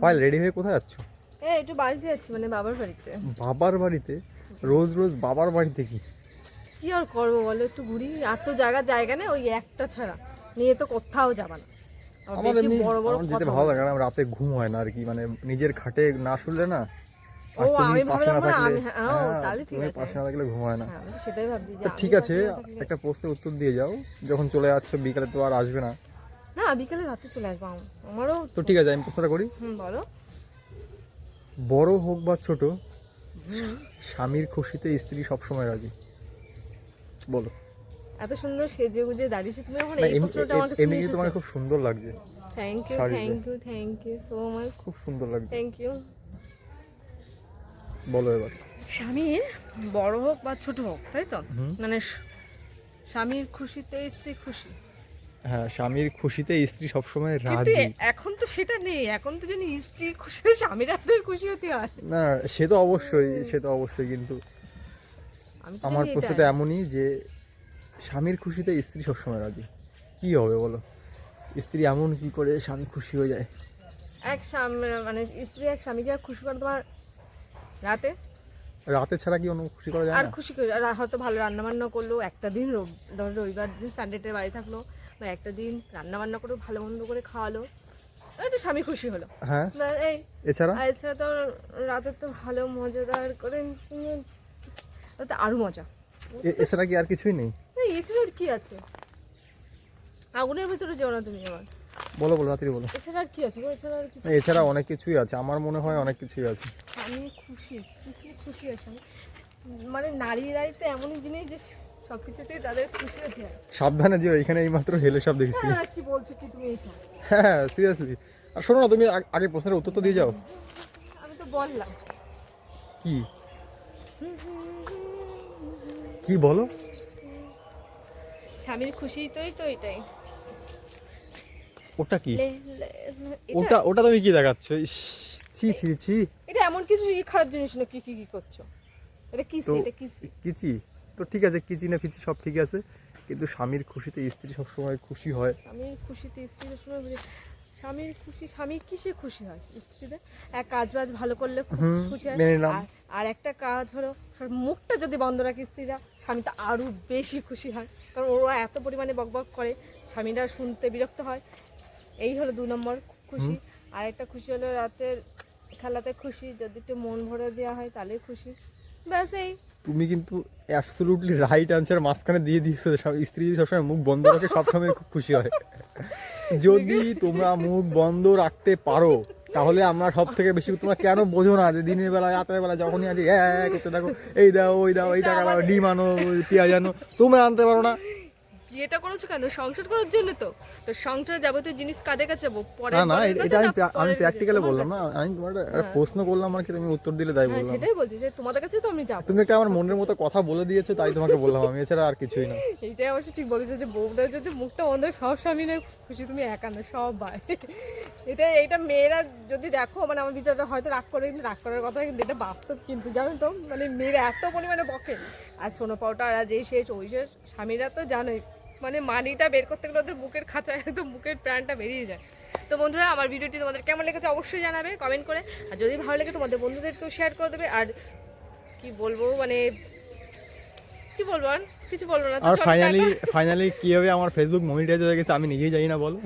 Payel ready হয়ে কোথায় যাচ্ছ? এ একটু বাড়িতে যাচ্ছি মানে বাবার বাড়িতে। বাবার বাড়িতে? রোজ রোজ বাবার বাড়িতে কি? কি আর করব বলো একটু ঘুরি। আর তো জায়গা জায়গা নেই ওই একটা ছাড়া। নিয়ে তো কোথাও যাবা না। আমার এমনি বড় বড় আমার যেতে ভালো লাগে কারণ রাতে ঘুম হয় না আর কি মানে নিজের খাটে না শুনলে না ও, আমি পাশে না থাকলে হ্যাঁ, হ্যাঁ, তাহলে ঠিক আছে। পাশে না থাকলে ঘুম হয় না। হ্যাঁ, সেটাই ভাবছি ঠিক আছে না একটা প্রশ্নের উত্তর দিয়ে যাও যখন চলে যাচ্ছ বিকালে তো আর আসবে না। না বিকেলে রাতে চলে আসব আমারও তো ঠিক আছে আমি প্রশ্নটা করি। হুম বলো। বড় হোক বা ছোট স্বামীর খুশিতে স্ত্রী সবসময় রাজি। বলো। এত সুন্দর সেজে গুজে দাঁড়িয়েছি তুমি যখন না, এই প্রশ্নটা আমার কাছে এমনি তোমার খুব সুন্দর লাগছে thank you thank you thank you so much খুব সুন্দর লাগছে। থ্যাংক ইউ বলো এবার। স্বামীর বড় হোক বা ছোট হোক তাই তো? মানে স্বামীর খুশিতে স্ত্রী খুশি। হ্যাঁ স্বামীর খুশিতে স্ত্রী সবসময় রাজি। এখন তো সেটা নেই এখন তো জানি স্ত্রী খুশি স্বামীর আপনার খুশি হতে হয়। না সে তো অবশ্যই সে তো অবশ্যই কিন্তু আমার প্রশ্নটা এমনই যে স্বামীর খুশিতে স্ত্রী সবসময় রাজি। কি হবে বলো? স্ত্রী এমন কি করে স্বামী খুশি হয়ে যায়? এক স্বামী মানে স্ত্রী এক স্বামীকে খুশি করে তোমার রাতে? রাতে ছাড়া কি অন্য খুশি করা যায় আর খুশি করে হয়তো ভালো রান্না বান্না করল একটা দিন রবিবার দিন সানডেতে বাড়ি থাকল বা একটা দিন রান্না বান্না করে ভালো মন্দ করে খাওয়ালো। একটু স্বামী খুশি হলো। হ্যাঁ? এই এছাড়া? এছাড়া তো রাতে তো ভালো মজাদার করে তাতে আরও মজা। এছাড়া কি আর কিছুই নেই? এছাড়া আর কি আছে? আগুনের ভিতরে যেও না তুমি আমার বলো বলো রাত্রি বলো। এছাড়া আর কি আছে এছাড়া আর কিছু এছাড়া অনেক কিছুই আছে। আমার মনে হয় অনেক কিছুই আছে। আমি খুশি কি খুশি আছে। মানে নারীরাই তো এমনই জিনিস যে সব কিছুতেই তাদের খুশি হতে সাবধানে যেও এখানে এইমাত্র হেলে সব দেখেছি। হ্যাঁ কি বলছো কি তুমি এইসব? হ্যাঁ সিরিয়াসলি আর শোনো না তুমি আগে প্রশ্নের উত্তর তো দিয়ে যাও। আমি তো বললাম। কি? কি বলো? স্বামীর খুশি তোই তো এটাই। ওটা কি? ওটা ওটা তুমি কি দেখাচ্ছ? ছি ছি ছি। এটা এমন কিছু খারাপ জিনিস না কি কি কি করছ? এটা তো এটা কিসি? কিচি? তো ঠিক আছে কিচি না ফিচি সব ঠিক আছে কিন্তু স্বামীর খুশিতে স্ত্রী সবসময় খুশি হয়। স্বামীর খুশিতে সময় বুঝে স্বামীর খুশি স্বামী কিসে খুশি হয় স্ত্রীদের? এক কাজ বাজ ভালো করলে খুব খুশি হয়। আর- আর একটা কাজ হলো সব মুখটা যদি বন্ধ রাখে স্ত্রীরা স্বামী তো আরও বেশি খুশি হয়। কারণ ওরা এত পরিমাণে বকবক করে স্বামীরা শুনতে বিরক্ত হয়। এই হলো দু নম্বর খুশি। আর একটা খুশি হলো রাতের খেলাতে খুশি যদি একটু মন ভরে দেওয়া হয় তাহলে খুশি। ব্যাস এই। তুমি কিন্তু অ্যাবসলুটলি রাইট আনসার মাঝখানে দিয়ে দিয়েছ। স্ত্রী সবসময় মুখ বন্ধ রাখে, সবসময় খুব খুশি হয়। যদি তোমরা মুখ বন্ধ রাখতে পারো, তাহলে আমরা সব থেকে বেশি তোমরা কেন বোঝো না যে দিনের বেলা, রাতের বেলা যখনই আছি হ্যাঁ হ্যাঁ করতে থাকো, এই দাও, ওই দাও, এই টাকা দাও, ডিম আনো, পেঁয়াজ আনো, তোমরা আনতে পারো না। বিয়েটা করেছ কেন? সংসার করার জন্য তো। তো সংসার যাবতীয় জিনিস কাদের কাছে যাব? পরে না না এটা আমি আমি প্র্যাকটিক্যালি বললাম না আমি তোমার একটা- একটা প্রশ্ন করলাম আর কি তুমি উত্তর দিলে তাই হ্যাঁ বললাম। সেটাই বলছি যে তোমাদের কাছে তো আমি যাব। তুমি একটা আমার মনের মতো কথা বলে দিয়েছ তাই তোমাকে বললাম আমি এছাড়া আর কিছুই না। এইটাই অবশ্য ঠিক বলেছে যে বউদের যদি মুখটা বন্ধ হয়, সব স্বামীরা খুশি তুমি একা না সব ভাই। এটা এইটা মেয়েরা যদি দেখো মানে আমার ভিতরে হয়তো রাগ করে কিন্তু রাগ করার কথা কিন্তু এটা বাস্তব কিন্তু জানো তো? মানে মেয়েরা এত পরিমাণে বকে। আর সোনো পাউটা আর যেই শেষ ওই শেষ স্বামীরা তো জানোই মানে মানিটা বের করতে গেলে ওদের বুকের খাঁচায় একদম বুকের প্রাণটা বেরিয়ে যায়। তো বন্ধুরা আমার ভিডিওটি তোমাদের কেমন লেগেছে অবশ্যই জানাবে কমেন্ট করে। আর যদি ভালো লাগে তোমাদের বন্ধুদেরকেও শেয়ার করে দেবে। আর কি বলব মানে কি বলব আর? কিছু বলব না আর ফাইনালি ফাইনালি কি হবে? আমার ফেসবুক মনিটাইজ হয়ে গেছে আমি নিজেই জানি না বলো।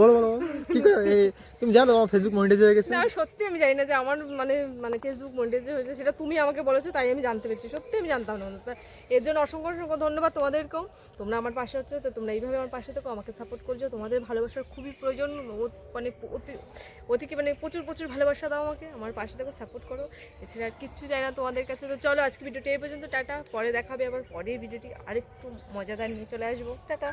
বলো বলো। কি করে? তুমি জানো আমার ফেসবুক মনিটাইজ হয়ে গেছে। না, সত্যি আমি জানি না যে আমার মানে মানে ফেসবুক মনিটাইজ হয়েছে, সেটা তুমি আমাকে বলেছ, তাই আমি জানতে পেরেছি। সত্যি আমি জানতাম না। এর জন্য অসংখ্য অসংখ্য ধন্যবাদ তোমাদেরকেও। তোমরা আমার পাশে আছো, তো তোমরা এইভাবে আমার পাশে থেকো, আমাকে সাপোর্ট করছ। তোমাদের ভালোবাসার খুবই প্রয়োজন। মানে অতি অতি কি মানে প্রচুর প্রচুর ভালোবাসা দাও আমাকে। আমার পাশে থেকো সাপোর্ট করো। এছাড়া আর কিচ্ছু চাই না তোমাদের কাছে। তো চলো আজকে ভিডিওটি এই পর্যন্ত, টাটা। পরে দেখাবে আবার পরের ভিডিওটি আরেকটু মজাদার নিয়ে চলে আসব। টাটা।